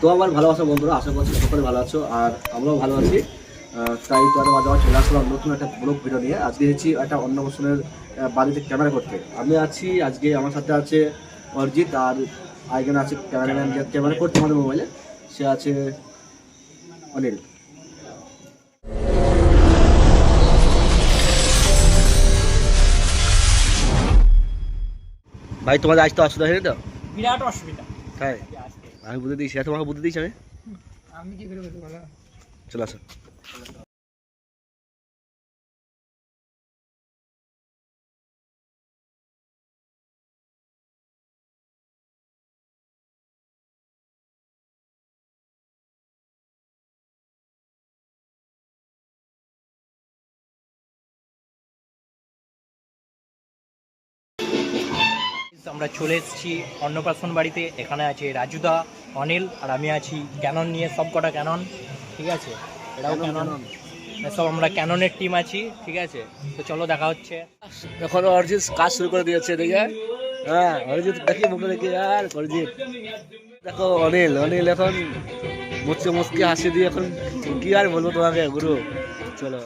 তো আমার ভালোবাসা বন্ধুরা আশা করছি সকলে ভালো আছো আর আমরাও ভালো আছি। তাই তো মাঝে মাঝে চলে আসলাম নতুন একটা ব্লগ ভিডিও নিয়ে। আজকে এসেছি একটা অন্নপ্রাশনের আহ, বাড়িতে ক্যামেরা করতে। আমি আছি আজকে আমার সাথে আছে অরিজিৎ আর আইগেন আছে ক্যামেরাম্যান যে ক্যামেরা করছে আমাদের মোবাইলে। সে আছে অনিল। ভাই তোমাদের আজ তো অসুবিধা হয়নি তো? বিরাট অসুবিধা। তাই? আমি বুঝে দিয়েছি। তোমাকে বুঝে দিয়েছি আমি? আমি কি করে বলব বলো? চলে আসো। আমরা চলে এসেছি অন্নপ্রাশন বাড়িতে। এখানে আছে রাজুদা অনিল আর আমি আছি ক্যানন নিয়ে সব কটা ক্যানন ঠিক আছে? এটাও ক্যানন সব আমরা ক্যাননের টিম আছি ঠিক আছে? তো চলো দেখা হচ্ছে। এখন অরিজিৎ কাজ শুরু করে দিয়েছে দেখে হ্যাঁ অরিজিৎ দেখি মুখে দেখি আর অরিজিৎ। দেখো অনিল অনিল এখন মুচকে মুচকে হাসি দিয়ে এখন কি আর বলব তোমাকে গুরু? চলো।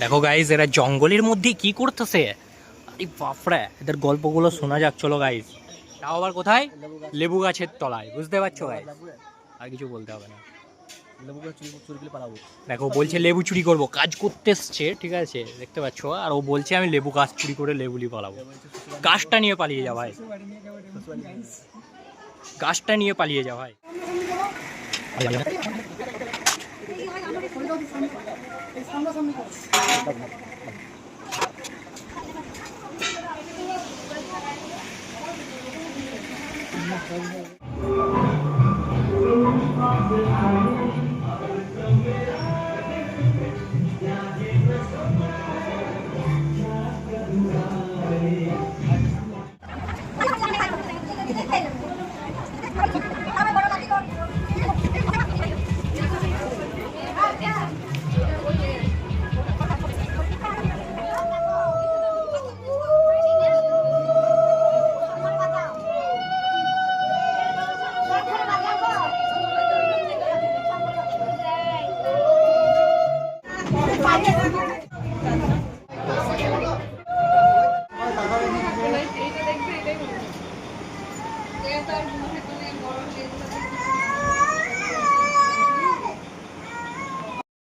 দেখো গাইজ এরা জঙ্গলের মধ্যে কি করতেছে? আরে বাপরে, এদের গল্পগুলো শোনা যাক, চলো গাইজ তাও আবার কোথায়? লেবু গাছের তলায়, বুঝতে পারছ গাইজ আর কিছু বলতে হবে না। দেখো বলছে লেবু চুরি করব। কাজ করতে এসছে, ঠিক আছে? দেখতে পাচ্ছ? আর ও বলছে আমি লেবু গাছ চুরি করে লেবুলি পালাবো। গাছটা নিয়ে পালিয়ে যা ভাই। গাছটা নিয়ে পালিয়ে যা ভাই। I said, I don't এটা তো আর মনে করে বড়